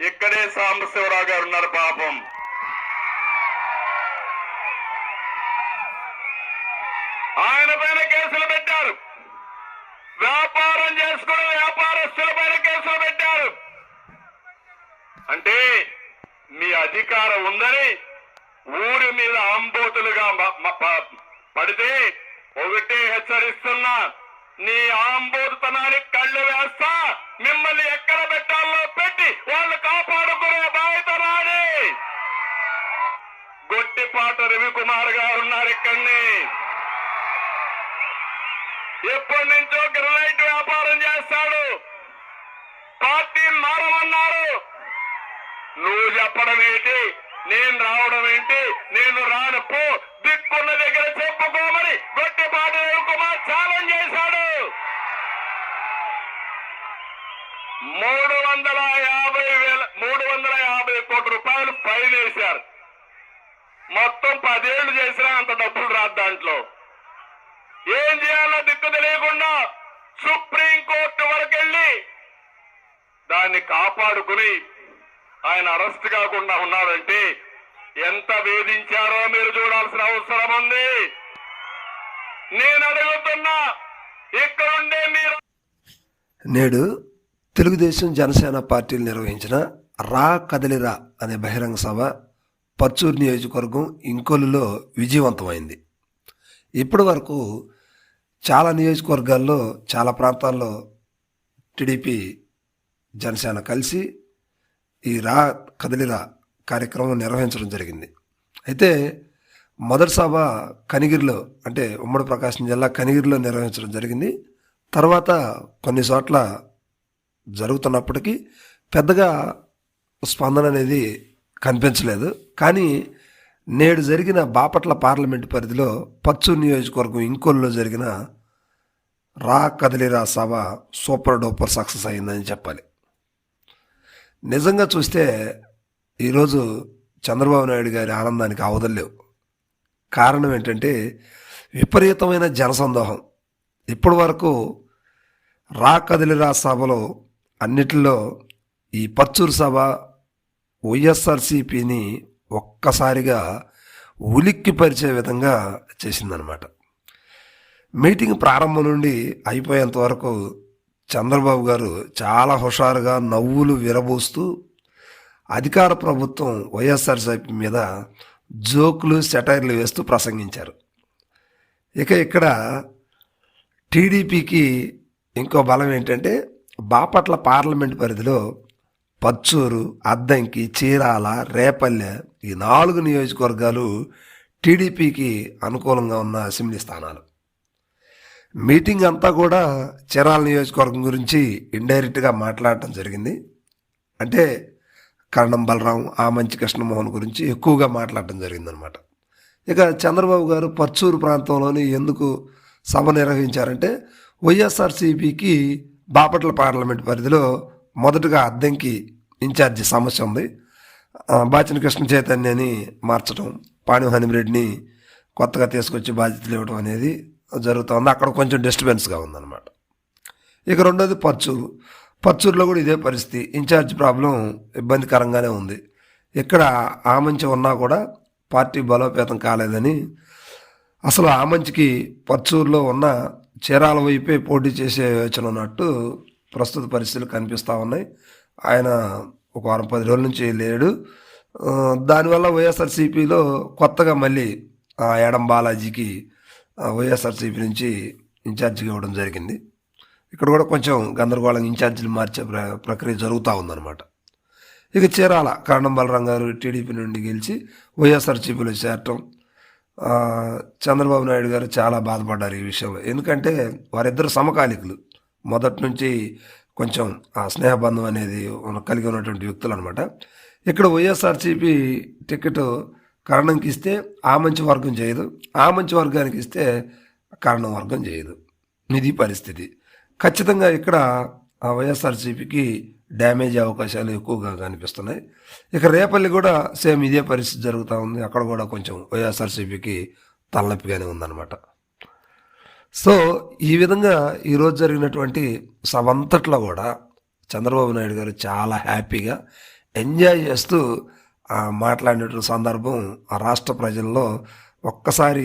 ఇక్కడే సాంబశివరావు గారు ఉన్నారు పాపం. ఆయన పైన కేసులు పెట్టారు. వ్యాపారం చేసుకుని వ్యాపారస్తుల పైన కేసులు పెట్టారు. అంటే మీ అధికారం ఉందని ఊరి మీద ఆంబోతులుగా పడితే ఒకటే హెచ్చరిస్తున్నా నీ ఆంబోతుతనానికి కళ్ళు వేస్తా మిమ్మల్ని ఎక్కడ పెట్టాలో పెట్టి వాళ్ళు కాపాడుకునే బాధ్యత నాది గొట్టిపాట రవికుమార్ గారు ఉన్నారు ఇక్కడిని. ఎప్పటి నుంచో గ్రనైట్ వ్యాపారం చేస్తాడు. పార్టీ మారమన్నారు. నువ్వు చెప్పడం ఏంటి? నేను రావడం ఏంటి? నేను రాను పో. దిక్కున్న దగ్గర చెప్పుకోమని గొట్టిపాటి రవికుమార్ ఛాలెంజ్ చేశాడు. మూడు వందల యాభై వేల మూడు వందల యాభై కోట్ల రూపాయలు ఫైన్ వేశారు. మొత్తం పదేళ్ళు చేసినా అంత డబ్బులు రాదు దాంట్లో. ఏం చేయాలో దిక్కు తెలియకుండా సుప్రీం కోర్టు వరకెళ్ళి దాన్ని కాపాడుకుని ఆయన అరెస్ట్ కాకుండా ఉన్నారంటే ఎంత వేధించారో మీరు చూడాల్సిన అవసరం ఉంది. నేను అడుగుతున్నా ఇక్కడుండే మీరు నేడు తెలుగుదేశం జనసేన పార్టీలు నిర్వహించిన రా కదలిరా అనే బహిరంగ సభ పచ్చూరు నియోజకవర్గం ఇంకొలులో విజయవంతమైంది. ఇప్పటి వరకు చాలా నియోజకవర్గాల్లో చాలా ప్రాంతాల్లో టీడీపీ జనసేన కలిసి ఈ రా కదలిరా కార్యక్రమం నిర్వహించడం జరిగింది. అయితే మొదటి సభ కనిగిరిలో అంటే ఉమ్మడి ప్రకాశం జిల్లా కనిగిరిలో నిర్వహించడం జరిగింది. తర్వాత కొన్ని చోట్ల జరుగుతున్నప్పటికీ పెద్దగా స్పందన అనేది కనిపించలేదు. కానీ నేడు జరిగిన బాపట్ల పార్లమెంటు పరిధిలో పచ్చు నియోజకవర్గం ఇంకోల్లో జరిగిన రా కదలిరా సభ సూపర్ డూపర్ సక్సెస్ అయిందని చెప్పాలి. నిజంగా చూస్తే ఈరోజు చంద్రబాబు నాయుడు గారి ఆనందానికి అవదలేవు కారణం ఏంటంటే విపరీతమైన జనసందోహం. ఇప్పటి వరకు రా కదిలిరా సభలో అన్నిటిలో ఈ పచ్చూరు సభ వైఎస్ఆర్సీపీని ఒక్కసారిగా ఉలిక్కిపరిచే విధంగా చేసిందనమాట మీటింగ్ ప్రారంభం నుండి అయిపోయేంత వరకు చంద్రబాబు గారు చాలా హుషారుగా నవ్వులు విరబోస్తూ అధికార ప్రభుత్వం వైఎస్ఆర్సీపీ మీద జోకులు సెటైర్లు వేస్తూ ప్రసంగించారు. ఇక ఇక్కడ టీడీపీకి ఇంకో బలం ఏంటంటే బాపట్ల పార్లమెంట్ పరిధిలో పచ్చూరు అద్దంకి చీరాల రేపల్లె ఈ నాలుగు నియోజకవర్గాలు టీడీపీకి అనుకూలంగా ఉన్న అసెంబ్లీ స్థానాలు. మీటింగ్ అంతా కూడా చీరాల నియోజకవర్గం గురించి ఇండైరెక్ట్గా మాట్లాడటం జరిగింది. అంటే కరణం బలరాం మంచి కృష్ణమోహన్ గురించి ఎక్కువగా మాట్లాడటం జరిగిందనమాట. ఇక చంద్రబాబు గారు పర్చూరు ప్రాంతంలోని ఎందుకు సభ నిర్వహించారంటే వైఎస్ఆర్సీపీకి బాపట్ల పార్లమెంట్ పరిధిలో మొదటగా అద్దెంకి ఇన్ఛార్జి సమస్య ఉంది. బాచిన కృష్ణ చైతన్యని మార్చడం పాణి హనిమిరెడ్డిని కొత్తగా తీసుకొచ్చి బాధ్యతలు ఇవ్వడం అనేది జరుగుతుంది అక్కడ కొంచెం డిస్టర్బెన్స్గా ఉందన్నమాట. ఇక రెండోది పచ్చూరు పచ్చూరులో కూడా ఇదే పరిస్థితి. ఇన్ఛార్జ్ ప్రాబ్లం ఇబ్బందికరంగానే ఉంది. ఇక్కడ ఆ మంచి ఉన్నా కూడా పార్టీ బలోపేతం కాలేదని అసలు ఆ మంచికి పర్చూరులో ఉన్న చీరాల వైపే పోటీ చేసే యోచన ఉన్నట్టు ప్రస్తుత పరిస్థితులు కనిపిస్తూ ఉన్నాయి. ఆయన ఒక వారం పది రోజుల నుంచి లేడు. దానివల్ల వైఎస్ఆర్సీపీలో కొత్తగా మళ్ళీ ఆ ఎడం బాలాజీకి వైఎస్ఆర్సీపీ నుంచి ఇన్ఛార్జిగా ఇవ్వడం జరిగింది. ఇక్కడ కూడా కొంచెం గందరగోళం ఇన్ఛార్జీలు మార్చే ప్ర ప్రక్రియ జరుగుతూ ఉందన్నమాట. ఇక చీరాల కరణం బలరాం గారు టీడీపీ నుండి గెలిచి వైఎస్ఆర్సీపీలో చేరటం చంద్రబాబు నాయుడు గారు చాలా బాధపడ్డారు ఈ విషయంలో. ఎందుకంటే వారిద్దరు సమకాలికులు. మొదటి నుంచి కొంచెం ఆ స్నేహబంధం అనేది కలిగి ఉన్నటువంటి వ్యక్తులు అనమాట ఇక్కడ వైఎస్ఆర్సీపీ టికెట్ కరణంకి ఇస్తే ఆ మంచి వర్గం చేయదు. ఆ మంచి వర్గానికి ఇస్తే కరణం వర్గం చేయదు. ఇది పరిస్థితి. ఖచ్చితంగా ఇక్కడ ఆ వైఎస్ఆర్సీపీకి డ్యామేజ్ అవకాశాలు ఎక్కువగా కనిపిస్తున్నాయి. ఇక రేపల్లి కూడా సేమ్ ఇదే పరిస్థితి జరుగుతూ ఉంది. అక్కడ కూడా కొంచెం వైఎస్ఆర్సీపీకి తలనొప్పిగానే ఉందన్నమాట. సో ఈ విధంగా ఈరోజు జరిగినటువంటి సవంతట్లో కూడా చంద్రబాబు నాయుడు గారు చాలా హ్యాపీగా ఎంజాయ్ చేస్తూ ఆ, మాట్లాడినటువంటి సందర్భం ఆ రాష్ట్ర ప్రజల్లో ఒక్కసారి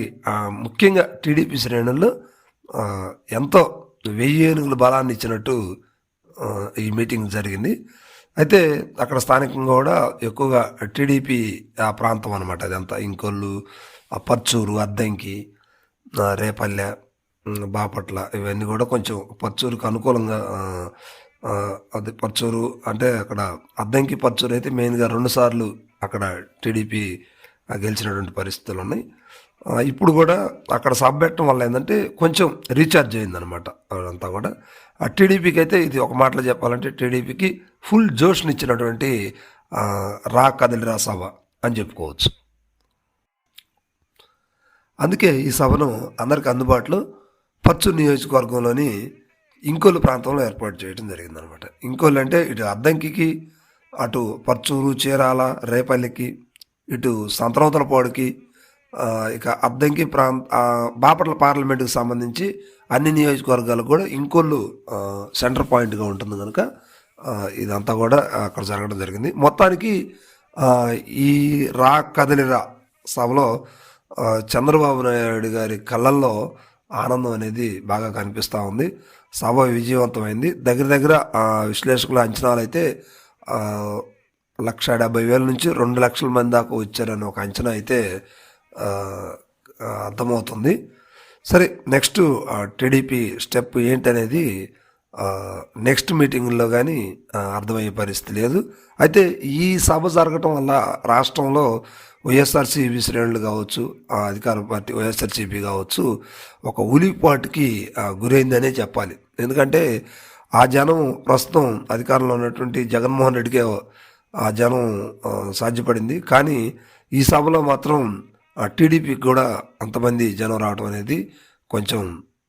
ముఖ్యంగా టీడీపీ శ్రేణుల్లో ఎంతో వెయ్యి ఏనుగుల బలాన్ని ఇచ్చినట్టు ఈ మీటింగ్ జరిగింది. అయితే అక్కడ స్థానికంగా కూడా ఎక్కువగా టీడీపీ ఆ ప్రాంతం అనమాట అదంతా. ఇంకొల్లు ఆ పర్చూరు అద్దంకి రేపల్లె బాపట్ల ఇవన్నీ కూడా కొంచెం పర్చూరుకు అనుకూలంగా అది పర్చూరు అంటే అక్కడ అద్దంకి పర్చూరు అయితే మెయిన్గా రెండుసార్లు అక్కడ టీడీపీ గెలిచినటువంటి పరిస్థితులు ఉన్నాయి. ఇప్పుడు కూడా అక్కడ సబ్ పెట్టడం వల్ల ఏంటంటే కొంచెం రీఛార్జ్ అయిందనమాట అదంతా కూడా. ఆ టీడీపీకి అయితే ఇది ఒక మాటలో చెప్పాలంటే టీడీపీకి ఫుల్ జోష్నిచ్చినటువంటి ఆ, రా కదలిరా సభ అని చెప్పుకోవచ్చు. అందుకే ఈ సభను అందరికి అందుబాటులో పచ్చు నియోజకవర్గంలోని ఇంకోలు ప్రాంతంలో ఏర్పాటు చేయడం జరిగిందనమాట ఇంకోలు అంటే ఇటు అద్దంకికి అటు పర్చూరు చీరాల రేపల్లికి ఇటు సంతనవతలపాడుకి ఇక అద్దంకి ప్రాంత బాపట్ల పార్లమెంటుకి సంబంధించి అన్ని నియోజకవర్గాలకు కూడా ఇంకొల్లు సెంటర్ పాయింట్గా ఉంటుంది కనుక ఇదంతా కూడా అక్కడ జరగడం జరిగింది. మొత్తానికి ఈ రా కదలిరా సభలో చంద్రబాబు నాయుడు గారి కళ్ళల్లో ఆనందం అనేది బాగా కనిపిస్తూ ఉంది. సభ విజయవంతమైంది. దగ్గర దగ్గర ఆ, విశ్లేషకుల అంచనాలు అయితే లక్ష డెబ్బై వేల నుంచి రెండు లక్షల మంది దాకా వచ్చారని ఒక అంచనా అయితే అర్థమవుతుంది. సరే నెక్స్ట్ టీడీపీ స్టెప్ ఏంటనేది నెక్స్ట్ మీటింగ్లో కానీ అర్థమయ్యే పరిస్థితి లేదు. అయితే ఈ సభ జరగటం వల్ల రాష్ట్రంలో వైఎస్ఆర్సీపీ శ్రేణులు కావచ్చు ఆ అధికార పార్టీ వైఎస్ఆర్సీపీ కావచ్చు ఒక ఉలిపాటుకి గురైందనే చెప్పాలి. ఎందుకంటే ఆ జనం ప్రస్తుతం అధికారంలో ఉన్నటువంటి జగన్మోహన్ రెడ్డికే ఆ జనం సాధ్యపడింది. కానీ ఈ సభలో మాత్రం టీడీపీకి కూడా అంతమంది జనం రావడం అనేది కొంచెం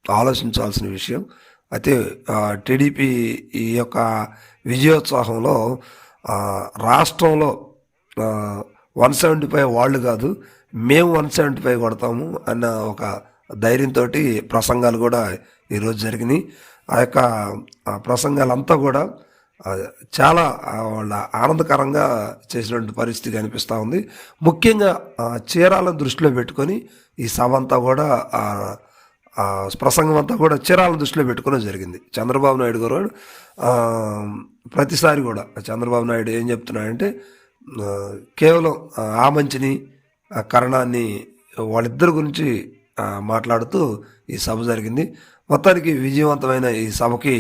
ఆలోచించాల్సిన విషయం. అయితే టీడీపీ ఈ యొక్క విజయోత్సాహంలో రాష్ట్రంలో వన్ సెవెంటీ ఫైవ్ వాళ్ళు కాదు మేము వన్ సెవెంటీ ఫైవ్ కొడతాము అన్న ఒక ధైర్యంతో ప్రసంగాలు కూడా ఈరోజు జరిగినాయి. ఆ యొక్క ప్రసంగాలంతా కూడా చాలా వాళ్ళ ఆనందకరంగా చేసినటువంటి పరిస్థితి కనిపిస్తూ ఉంది. ముఖ్యంగా చీరాలను దృష్టిలో పెట్టుకొని ఈ సభ అంతా కూడా ప్రసంగం అంతా కూడా చీరాలను దృష్టిలో పెట్టుకోవడం జరిగింది. చంద్రబాబు నాయుడు గారు ప్రతిసారి కూడా చంద్రబాబు నాయుడు ఏం చెప్తున్నాడంటే కేవలం ఆ, మంచిని కరణాన్ని వాళ్ళిద్దరి గురించి మాట్లాడుతూ ఈ సభ జరిగింది. మొత్తానికి విజయవంతమైన ఈ సభకి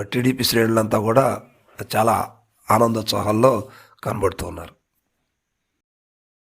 టీడీపీ శ్రేణులంతా కూడా చాలా ఆనందోత్సాహాల్లో కనబడుతూ ఉన్నారు.